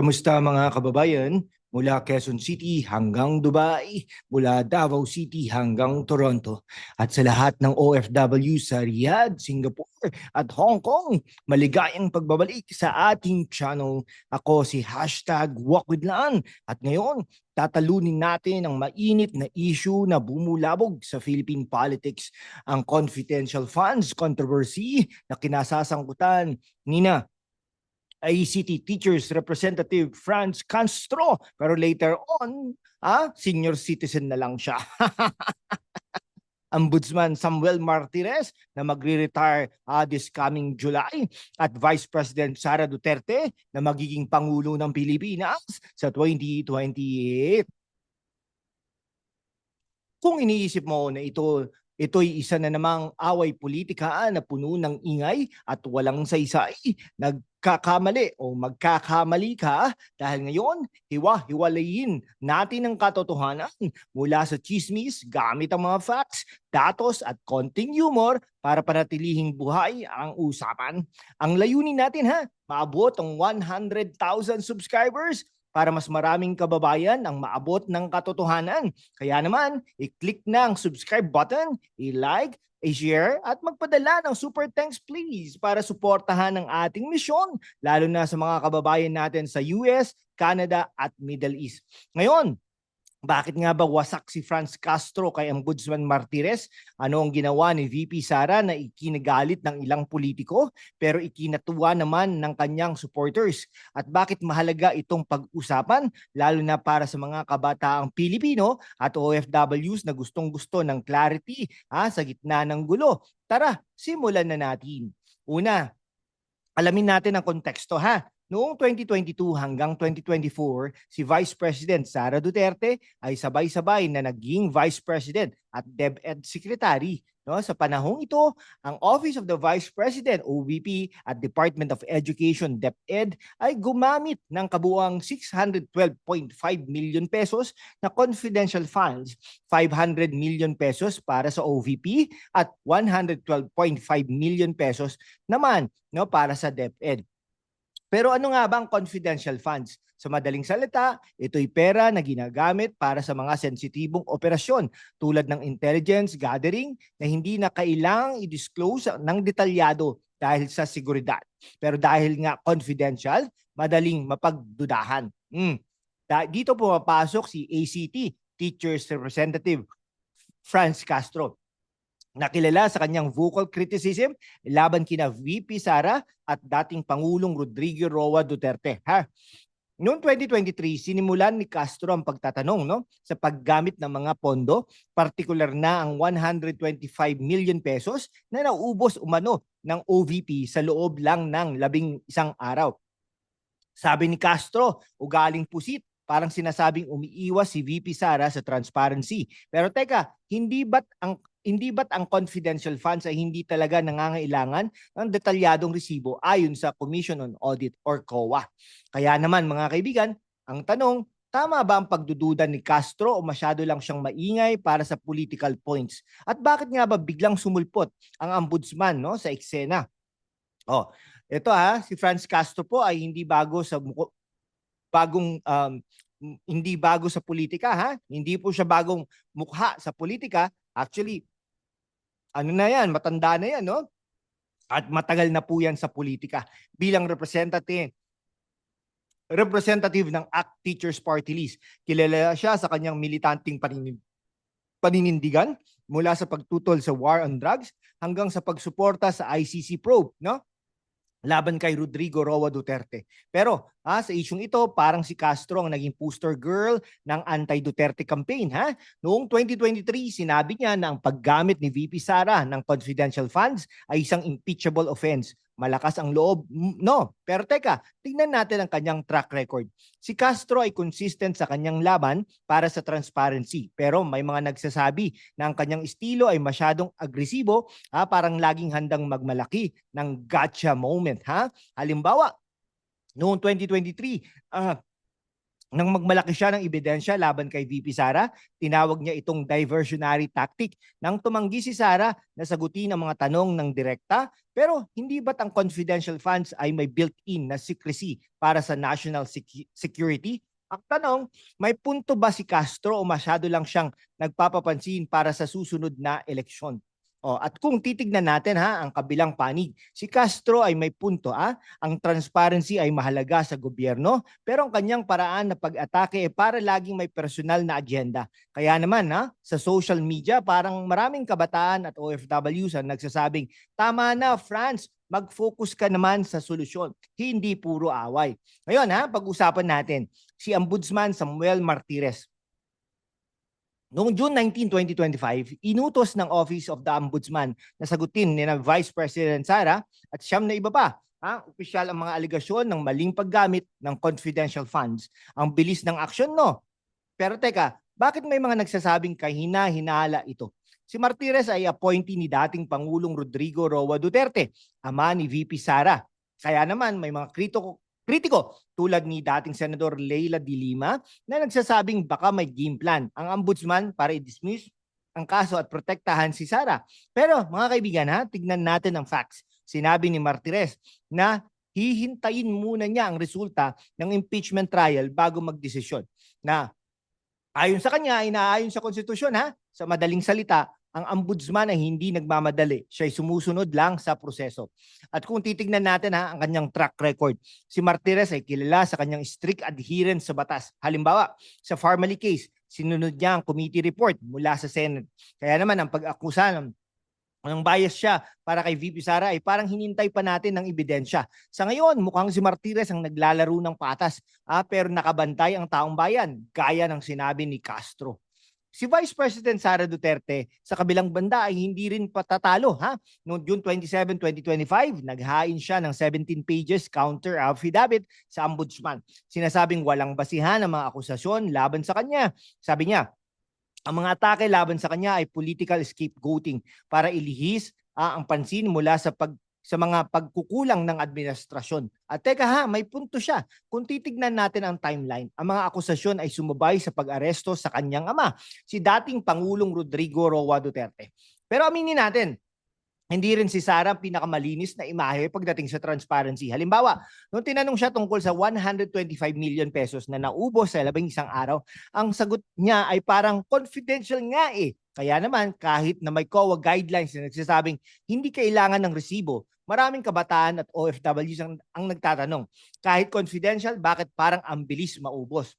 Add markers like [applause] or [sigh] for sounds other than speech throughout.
Kamusta mga kababayan? Mula Quezon City hanggang Dubai, mula Davao City hanggang Toronto, at sa lahat ng OFW sa Riyadh, Singapore at Hong Kong, maligayang pagbabalik sa ating channel. Ako si Hashtag Walk with Lan at ngayon tatalunin natin ang mainit na issue na bumulabog sa Philippine politics, ang confidential funds controversy na kinasasangkutan ni na ICT Teachers Representative Franz Castro. Pero later on, ah, senior citizen na lang siya. [laughs] Ombudsman Samuel Martirez na magre-retire ah, this coming July at Vice President Sara Duterte na magiging Pangulo ng Pilipinas sa 2028. Kung iniisip mo na ito ito'y isa na namang away politika na puno ng ingay at walang saysay, nagkakamali o magkakamali ka dahil ngayon, hiwa-hiwalayin natin ang katotohanan mula sa chismis gamit ang mga facts, datos at konting humor para panatilihing buhay ang usapan. Ang layunin natin ha, maabot ang 100,000 subscribers para mas maraming kababayan ang maabot ng katotohanan. Kaya naman, i-click na ang subscribe button, i-like, i-share at magpadala ng super thanks please para suportahan ang ating misyon lalo na sa mga kababayan natin sa US, Canada at Middle East. Ngayon, bakit nga ba wasak si Franz Castro kay Ombudsman Martirez? Ano ang ginawa ni VP Sara na ikinagalit ng ilang politiko pero ikinatuwa naman ng kanyang supporters? At bakit mahalaga itong pag-usapan lalo na para sa mga kabataang Pilipino at OFWs na gustong-gusto ng clarity ha, sa gitna ng gulo? Tara, simulan na natin. Una, alamin natin ang konteksto ha. Noong 2022 hanggang 2024, si Vice President Sara Duterte ay sabay-sabay na naging Vice President at DepEd Secretary. No, sa panahong ito, ang Office of the Vice President OVP at Department of Education DepEd ay gumamit ng kabuang 612.5 million pesos na confidential funds, 500 million pesos para sa OVP at 112.5 million pesos naman no para sa DepEd. Pero ano nga ba ang confidential funds? Sa madaling salita, ito'y pera na ginagamit para sa mga sensitibong operasyon tulad ng intelligence gathering na hindi na kailangang i-disclose ng detalyado dahil sa seguridad. Pero dahil nga confidential, madaling mapagdudahan. Mm. Dito pumapasok si ACT, Teachers Representative Franz Castro nakilala sa kanyang vocal criticism laban kina VP Sara at dating Pangulong Rodrigo Roa Duterte. Ha? Noong 2023, sinimulan ni Castro ang pagtatanong no, sa paggamit ng mga pondo, partikular na ang 125 million pesos na naubos umano ng OVP sa loob lang ng labing isang araw. Sabi ni Castro, ugaling pusit, parang sinasabing umiiwas si VP Sara sa transparency. Pero teka, hindi ba't ang hindi ba't ang confidential funds ay hindi talaga nangangailangan ng detalyadong resibo ayon sa Commission on Audit or COA? Kaya naman mga kaibigan, ang tanong, tama ba ang pagdududa ni Castro o masyado lang siyang maingay para sa political points? At bakit nga ba biglang sumulpot ang ombudsman no, sa eksena? Oh, ito ha, si Franz Castro po ay hindi bago sa bagong um, hindi bago sa politika ha. Hindi po siya bagong mukha sa politika. Actually, ano na yan, matanda na yan, no? At matagal na po yan sa politika bilang representative representative ng ACT Teachers Party List. Kilala siya sa kanyang militanting paninin, paninindigan mula sa pagtutol sa war on drugs hanggang sa pagsuporta sa ICC probe, no? laban kay Rodrigo Roa Duterte. Pero ha, sa isyong ito, parang si Castro ang naging poster girl ng anti-Duterte campaign. Ha? Noong 2023, sinabi niya na ang paggamit ni VP Sara ng confidential funds ay isang impeachable offense. Malakas ang loob? No. Pero teka, tingnan natin ang kanyang track record. Si Castro ay consistent sa kanyang laban para sa transparency. Pero may mga nagsasabi na ang kanyang estilo ay masyadong agresibo, ha, parang laging handang magmalaki ng gotcha moment. Ha? Halimbawa, noong 2023, uh, Nang magmalaki siya ng ebidensya laban kay VP Sara, tinawag niya itong diversionary tactic nang tumanggi si Sara na sagutin ang mga tanong ng direkta pero hindi ba't ang confidential funds ay may built-in na secrecy para sa national secu- security? Ang tanong, may punto ba si Castro o masyado lang siyang nagpapapansin para sa susunod na eleksyon? O, at kung titignan natin ha, ang kabilang panig, si Castro ay may punto ah, ang transparency ay mahalaga sa gobyerno, pero ang kanyang paraan na pag-atake ay para laging may personal na agenda. Kaya naman ha, sa social media, parang maraming kabataan at OFWs ang nagsasabing, tama na France, mag-focus ka naman sa solusyon, hindi puro away. Ngayon ha, pag-usapan natin si Ombudsman Samuel Martires. Noong June 19, 2025, inutos ng Office of the Ombudsman na sagutin ni Vice President Sara at siyam na iba pa ha, opisyal ang mga aligasyon ng maling paggamit ng confidential funds. Ang bilis ng aksyon, no? Pero teka, bakit may mga nagsasabing kahina-hinala ito? Si Martires ay appointee ni dating Pangulong Rodrigo Roa Duterte, ama ni VP Sara. Kaya naman may mga kritiko, kritiko tulad ni dating Senador Leila de Lima na nagsasabing baka may game plan ang ombudsman para i-dismiss ang kaso at protektahan si Sara. Pero mga kaibigan ha, tignan natin ang facts. Sinabi ni Martires na hihintayin muna niya ang resulta ng impeachment trial bago magdesisyon. Na ayon sa kanya ay naayon sa konstitusyon ha, sa madaling salita, ang ombudsman ay hindi nagmamadali. Siya ay sumusunod lang sa proseso. At kung titignan natin ha, ang kanyang track record, si Martires ay kilala sa kanyang strict adherence sa batas. Halimbawa, sa Farmally case, sinunod niya ang committee report mula sa Senate. Kaya naman ang pag-akusa ng ng bias siya para kay VP Sara ay parang hinintay pa natin ng ebidensya. Sa ngayon, mukhang si Martires ang naglalaro ng patas ah, pero nakabantay ang taong bayan, gaya ng sinabi ni Castro. Si Vice President Sara Duterte sa kabilang banda ay hindi rin patatalo. Ha? Noong June 27, 2025, naghain siya ng 17 pages counter affidavit sa ombudsman. Sinasabing walang basihan ang mga akusasyon laban sa kanya. Sabi niya, ang mga atake laban sa kanya ay political scapegoating para ilihis ah, ang pansin mula sa pag sa mga pagkukulang ng administrasyon. At teka ha, may punto siya. Kung titignan natin ang timeline, ang mga akusasyon ay sumabay sa pag-aresto sa kanyang ama, si dating Pangulong Rodrigo Roa Duterte. Pero aminin natin, hindi rin si Sara pinakamalinis na imahe pagdating sa transparency. Halimbawa, nung tinanong siya tungkol sa 125 million pesos na naubos sa labing isang araw, ang sagot niya ay parang confidential nga eh. Kaya naman, kahit na may COA guidelines na nagsasabing hindi kailangan ng resibo, maraming kabataan at OFWs ang, ang nagtatanong, kahit confidential, bakit parang ang bilis maubos?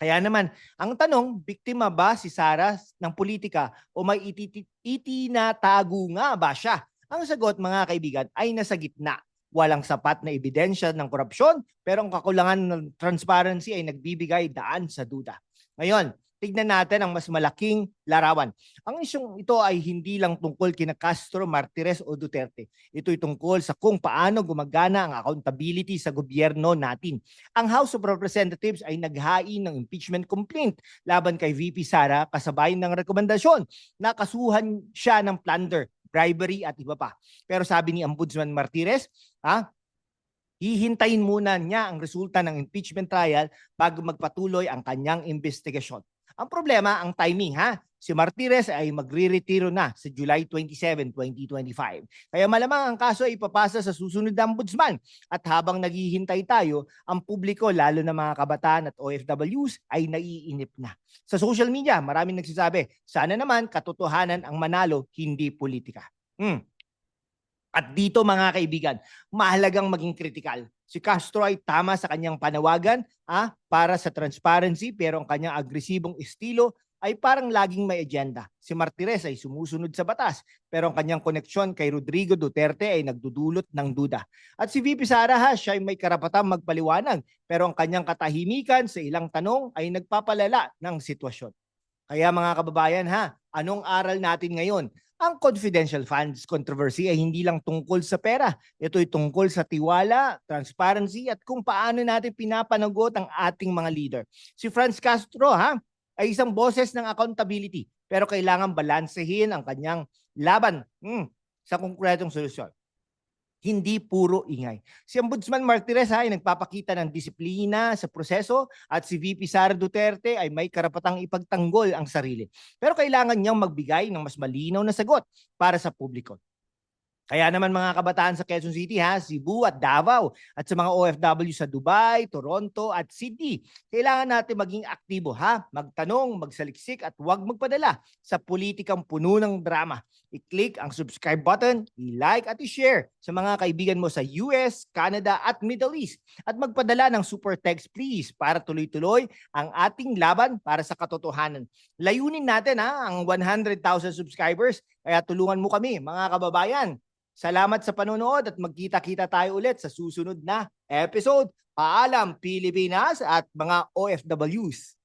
Kaya naman, ang tanong, biktima ba si Sara ng politika o may ititi- itinatago nga ba siya? Ang sagot mga kaibigan ay nasa gitna. Walang sapat na ebidensya ng korupsyon pero ang kakulangan ng transparency ay nagbibigay daan sa duda. Ngayon, tignan natin ang mas malaking larawan. Ang isyong ito ay hindi lang tungkol kina Castro, Martires o Duterte. Ito'y tungkol sa kung paano gumagana ang accountability sa gobyerno natin. Ang House of Representatives ay naghain ng impeachment complaint laban kay VP Sara kasabay ng rekomendasyon na kasuhan siya ng plunder, bribery at iba pa. Pero sabi ni Ombudsman Martires, ha, hihintayin muna niya ang resulta ng impeachment trial bago magpatuloy ang kanyang investigasyon. Ang problema, ang timing ha. Si Martires ay magre-retiro na sa July 27, 2025. Kaya malamang ang kaso ay ipapasa sa susunod na ombudsman. At habang naghihintay tayo, ang publiko, lalo na mga kabataan at OFWs, ay naiinip na. Sa social media, maraming nagsasabi, sana naman katotohanan ang manalo, hindi politika. Hmm. At dito mga kaibigan, mahalagang maging kritikal. Si Castro ay tama sa kanyang panawagan ah, para sa transparency pero ang kanyang agresibong estilo ay parang laging may agenda. Si Martires ay sumusunod sa batas pero ang kanyang koneksyon kay Rodrigo Duterte ay nagdudulot ng duda. At si VP Sara ha, siya ay may karapatang magpaliwanag pero ang kanyang katahimikan sa ilang tanong ay nagpapalala ng sitwasyon. Kaya mga kababayan ha, anong aral natin ngayon? Ang confidential funds controversy ay hindi lang tungkol sa pera. Ito ay tungkol sa tiwala, transparency at kung paano natin pinapanagot ang ating mga leader. Si Franz Castro ha, ay isang boses ng accountability pero kailangan balansehin ang kanyang laban hmm, sa konkretong solusyon. Hindi puro ingay. Si Ombudsman Martirez ay nagpapakita ng disiplina sa proseso at si VP Sara Duterte ay may karapatang ipagtanggol ang sarili. Pero kailangan niyang magbigay ng mas malinaw na sagot para sa publiko. Kaya naman mga kabataan sa Quezon City ha, Cebu at Davao at sa mga OFW sa Dubai, Toronto at Sydney, kailangan natin maging aktibo ha, magtanong, magsaliksik at huwag magpadala sa politikang puno ng drama. I-click ang subscribe button, i-like at i-share sa mga kaibigan mo sa US, Canada at Middle East at magpadala ng super text please para tuloy-tuloy ang ating laban para sa katotohanan. Layunin natin ha, ang 100,000 subscribers kaya tulungan mo kami mga kababayan. Salamat sa panonood at magkita-kita tayo ulit sa susunod na episode. Paalam Pilipinas at mga OFWs.